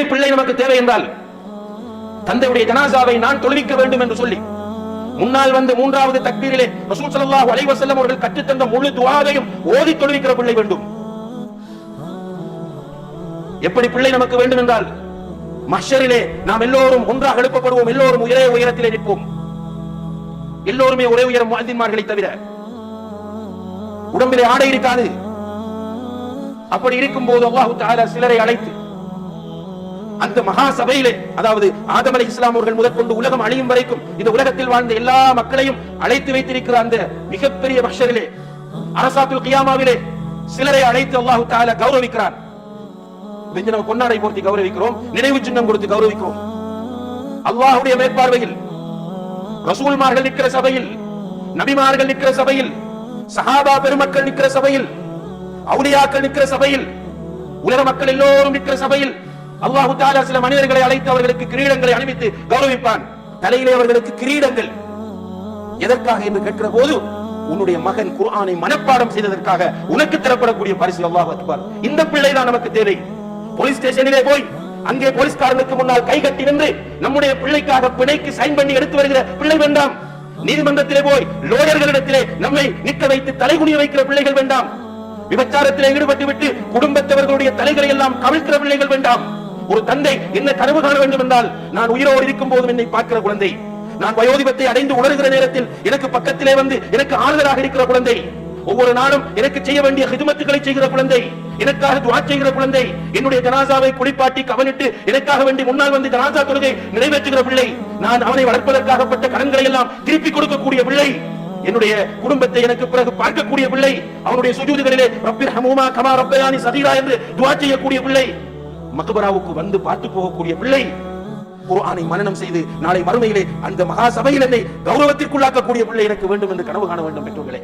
எப்படி பிள்ளை நமக்கு தேவை என்றால் தந்தையுடைய ஜனாசாவை நான் தொழுவிக்க வேண்டும் என்று சொல்லி முன்னால் வந்து மூன்றாவது தக்பீரிலே ரசூல் சல்லாஹ் அலைவசல்லம் அவர்கள் கற்றுத்தந்த முழு துவாவையும் ஓதி தொழுவிக்கிற பிள்ளை வேண்டும். எப்படி பிள்ளை நமக்கு வேண்டும் என்றால் மஷரிலே நாம் எல்லோரும் ஒன்றாக எழுப்பப்படுவோம் எல்லோரும் ஒரே உயரத்திலே நிற்போம். எல்லோருமே ஒரே உயரம் வாழ்ந்தின்மார்களை தவிர உடம்பிலே ஆடை இருக்காது. அப்படி இருக்கும் போது அல்லாஹு சிலரை அழைத்து அந்த மகா சபையிலே அதாவது ஆதம் அலி இஸ்லாம் அவர்கள் முதற்கொண்டு உலகம் அழியும் வரைக்கும் இந்த உலகத்தில் வாழ்ந்த எல்லா மக்களையும் அழைத்து வைத்திருக்கிற அந்த மிகப்பெரிய பக்ஷரிலே அரசாத்துல் கியாமாவிலே சிலரை அழைத்து அல்லாஹு தால கௌரவிக்கிறார். வெஞ்சு நம்ம பொன்னாடை போர்த்தி கௌரவிக்கிறோம் நினைவு சின்னம் கொடுத்து கௌரவிக்கிறோம். அல்லாஹுடைய மேற்பார்வையில் ரசூல்மார்கள் நிற்கிற சபையில் நபிமார்கள் நிற்கிற சபையில் சஹாபா பெருமக்கள் நிற்கிற சபையில் அவுலியாக்கள் நிற்கிற சபையில் உலக மக்கள் எல்லோரும் நிற்கிற சபையில் அல்லாஹு தாலா சில மனிதர்களை அழைத்து அவர்களுக்கு கிரீடங்களை அணிவித்து கௌரவிப்பான். தலையிலே அவர்களுக்கு கிரீடங்கள். எதற்காக என்று கேட்கிற போது உன்னுடைய மகன் குர்ஆனை மனப்பாடம் செய்ததற்காக உனக்கு தரப்படக்கூடிய பரிசு அல்லாஹ் அக்பர். இந்த பிள்ளை தான் நமக்கு தேவை. போலீஸ் ஸ்டேஷனிலே போய் அங்கே போலீஸ்காரனுக்கு முன்னால் கை கட்டி நின்று நம்முடைய பிள்ளைக்காக பிணைக்கு சைன் பண்ணி எடுத்து வருகிற பிள்ளை வேண்டாம். நீதிமன்றத்திலே போய் லோயர்களிடத்திலே நம்மை நிற்க வைத்து தலைகுனிய வைக்கிற பிள்ளைகள் வேண்டாம். விபச்சாரத்தில் ஈடுபட்டு விட்டு குடும்பத்தவர்களுடைய தலைகளை எல்லாம் கவிழ்க்கிற பிள்ளைகள் வேண்டாம். ஒரு தந்தை என்ன கனவு காண வேண்டும் என்றால் நான் உயிரோடு இருக்கும் போதும் என்னை பார்க்கிற குழந்தை. நான் வயோதிபத்தை அடைந்து உணர்கிற நேரத்தில் எனக்கு பக்கத்திலே வந்து எனக்கு ஆறுதலாக இருக்கிற குழந்தை. ஒவ்வொரு நாளும் எனக்கு செய்ய வேண்டிய ஹிதுமத்துகளை செய்கிற குழந்தை. எனக்காக துவா செய்கிற குழந்தை. என்னுடைய ஜனாசாவை குளிப்பாட்டி கவனிட்டு எனக்காக வேண்டி முன்னால் வந்து ஜனாசா தொழுகை நிறைவேற்றுகிற பிள்ளை. நான் அவனை வளர்ப்பதற்காகப்பட்ட கடன்களை எல்லாம் திருப்பி கொடுக்கக்கூடிய பிள்ளை. என்னுடைய குடும்பத்தை எனக்கு பிறகு பார்க்கக்கூடிய பிள்ளை. அவனுடைய சுஜூதிகளிலே ரப்பிர் ஹமூமா கமா ரப்பயானி சதீரா என்று துவா செய்யக்கூடிய பிள்ளை. மக்பராவுக்கு வந்து பார்த்து போகக்கூடிய பிள்ளை குர்ஆனை மனனம் செய்து நாளை மறுமையிலே அந்த மகா சபையில் என்னை கௌரவத்திற்குள்ளாக்கக்கூடிய பிள்ளை எனக்கு வேண்டும் என்று கனவு காண வேண்டும் பெற்றோர்களே.